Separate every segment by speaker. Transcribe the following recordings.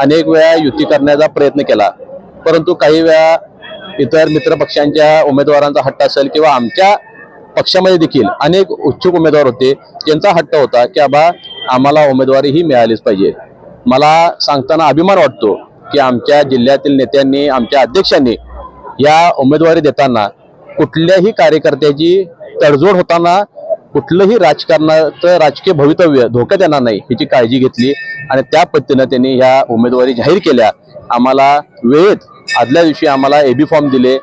Speaker 1: अनेक वेळा युती करण्याचा प्रयत्न केला. परंतु काही वेळा इतर मित्रपक्षांच्या उमेदवारांचा हट्ट असेल किंवा आमच्या पक्षामध्ये देखील अनेक उत्सुक उमेदवार होते त्यांचा हट्ट होता की आबा आम्हाला उमेदवारी ही मिळालीच पाहिजे. मला सांगताना अभिमान वाटतो की आमच्या जिल्ह्यातील नेत्यांनी आमच्या अध्यक्षांनी या उमेदवारी देताना कुठल्याही कार्यकर्त्याची तडजोड होताना कुठलंही राजकारणाचं राजकीय भवितव्य धोक्यात येणार नाही ह्याची काळजी घेतली आणि त्या पद्धतीनं त्यांनी ह्या उमेदवारी जाहीर केल्या. आम्हाला वेळेत आदल्या दिवशी आम्हाला एबी फॉर्म दिले.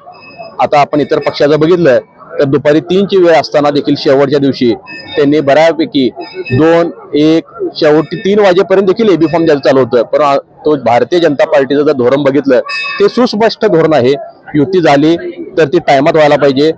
Speaker 1: आता आपण इतर पक्षाचं बघितलं तर दुपारी तीनची वेळ असताना देखील शेवटच्या दिवशी त्यांनी बऱ्यापैकी दोन एक शेवटी तीन वाजेपर्यंत देखील एबी फॉर्म द्यायला चालू होतं. पण तो भारतीय जनता पार्टीचं जर धोरण बघितलं ते सुस्पष्ट धोरण आहे. युती झाली तर ती टायमात व्हायला पाहिजे.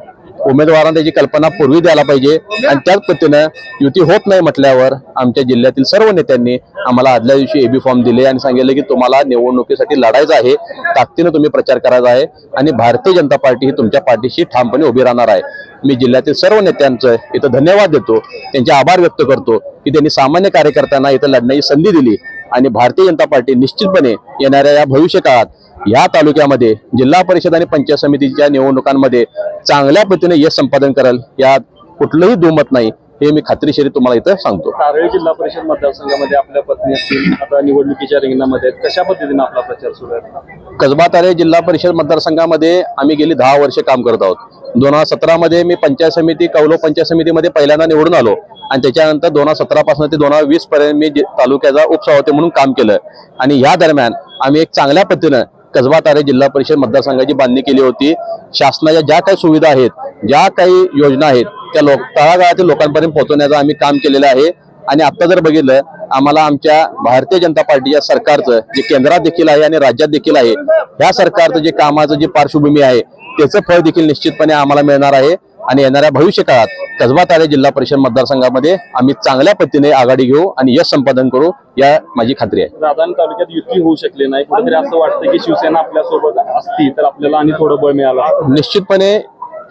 Speaker 1: उमेदवारांना त्याची कल्पना पूर्वी द्यायला पाहिजे आणि त्याच पद्धतीनं युती होत नाही म्हटल्यावर आमच्या जिल्ह्यातील सर्व नेत्यांनी आम्हाला आदल्या दिवशी एबी फॉर्म दिले आणि सांगितलं की तुम्हाला निवडणुकीसाठी लढायचं आहे ताकदीनं तुम्ही प्रचार करायचा आहे आणि भारतीय जनता पार्टी ही तुमच्या पार्टीशी ठामपणे उभी राहणार आहे. मी जिल्ह्यातील सर्व नेत्यांचं इथं धन्यवाद देतो त्यांचे आभार व्यक्त करतो की त्यांनी सामान्य कार्यकर्त्यांना इथं लढण्याची संधी दिली आणि भारतीय जनता पार्टी निश्चितपणे येणाऱ्या या भविष्य काळात या तालुक्यामध्ये जिल्हा परिषद आणि पंचायत समितीच्या निवडणुकांमध्ये चांगल्या पद्धतीने यश संपादन करेल यात कुठलंही दुमत नाही हे मी खात्रीशीर तुम्हाला इथं सांगतो.
Speaker 2: तारळी जिल्हा परिषद मतदारसंघामध्ये आपल्या पत्नी असतील आता निवडणुकीच्या रिंगणामध्ये. कशा पद्धतीने आपला प्रचार सुरू आहे?
Speaker 1: कसबा तारे जिल्हा परिषद मतदारसंघामध्ये आम्ही गेली दहा वर्ष काम करत आहोत. दोन हजार सतरामध्ये मी पंचायत समिती कौलो पंचायत समितीमध्ये पहिल्यांदा निवडून आलो आणि त्याच्यानंतर दोन हजार सतरा पासून ते दोन हजार वीस पर्यंत मी तालुक्याचा उपसभापती म्हणून काम केलं. आणि या दरम्यान आम्ही एक चांगल्या पद्धतीनं कसबा तारे जिल्हा परिषद मतदारसंघाची बांधणी केली होती. शासनाच्या ज्या काही सुविधा आहेत ज्या काही योजना आहेत त्या लोक तळागाळातील लोकांपर्यंत पोहोचवण्याचं आम्ही काम केलेलं आहे. आणि आता जर बघितलं आम्हाला आमच्या भारतीय जनता पार्टीच्या सरकारचं जे केंद्रात देखील आहे आणि राज्यात देखील आहे ह्या सरकारचं जे कामाचं जे पार्श्वभूमी आहे त्याचं फळ देखील निश्चितपणे आम्हाला मिळणार आहे. आणि येणाऱ्या भविष्य काळात कसबा तारे जिल्हा परिषद मतदारसंघामध्ये आम्ही चांगल्या पद्धतीने आघाडी घेऊ आणि यश संपादन करू या माझी खात्री आहे.
Speaker 2: राधान तालुक्यात युती होऊ शकली नाही. कुठेतरी असं वाटतं की शिवसेना आपल्यासोबत असती तर आपल्याला आणि थोडं बळ मिळालं.
Speaker 1: निश्चितपणे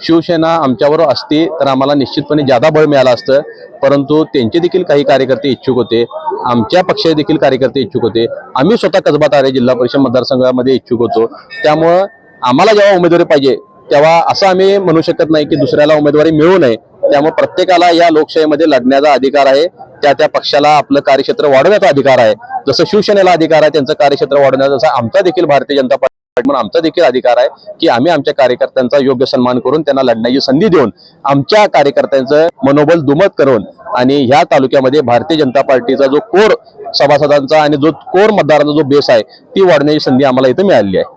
Speaker 1: शिवसेना आमच्याबरोबर असती तर आम्हाला निश्चितपणे जादा बळ मिळालं असतं. परंतु त्यांचे देखील काही कार्यकर्ते इच्छुक होते आमच्या पक्षाचे देखील कार्यकर्ते इच्छुक होते. आम्ही स्वतः कसबा तारे जिल्हा परिषद मतदारसंघामध्ये इच्छुक होतो. त्यामुळं आम्हाला जेव्हा उमेदवारी पाहिजे तेव्हा असं आम्ही म्हणू शकत नाही की दुसऱ्याला उमेदवारी मिळू नये. त्यामुळे प्रत्येकाला या लोकशाहीमध्ये लढण्याचा अधिकार आहे. त्या त्या पक्षाला आपलं कार्यक्षेत्र वाढवण्याचा अधिकार आहे. जसं शिवसेनेला अधिकार आहे त्यांचं कार्यक्षेत्र वाढवण्याचा जसं आमचा देखील भारतीय जनता पार्टी म्हणून आमचा देखील अधिकार आहे की आम्ही आमच्या कार्यकर्त्यांचा योग्य सन्मान करून त्यांना लढण्याची संधी देऊन आमच्या कार्यकर्त्यांचं मनोबल दुमत करून आणि ह्या तालुक्यामध्ये भारतीय जनता पार्टीचा जो कोर सभासदांचा आणि जो कोर मतदारांचा जो बेस आहे ती वाढण्याची संधी आम्हाला इथं मिळाली आहे.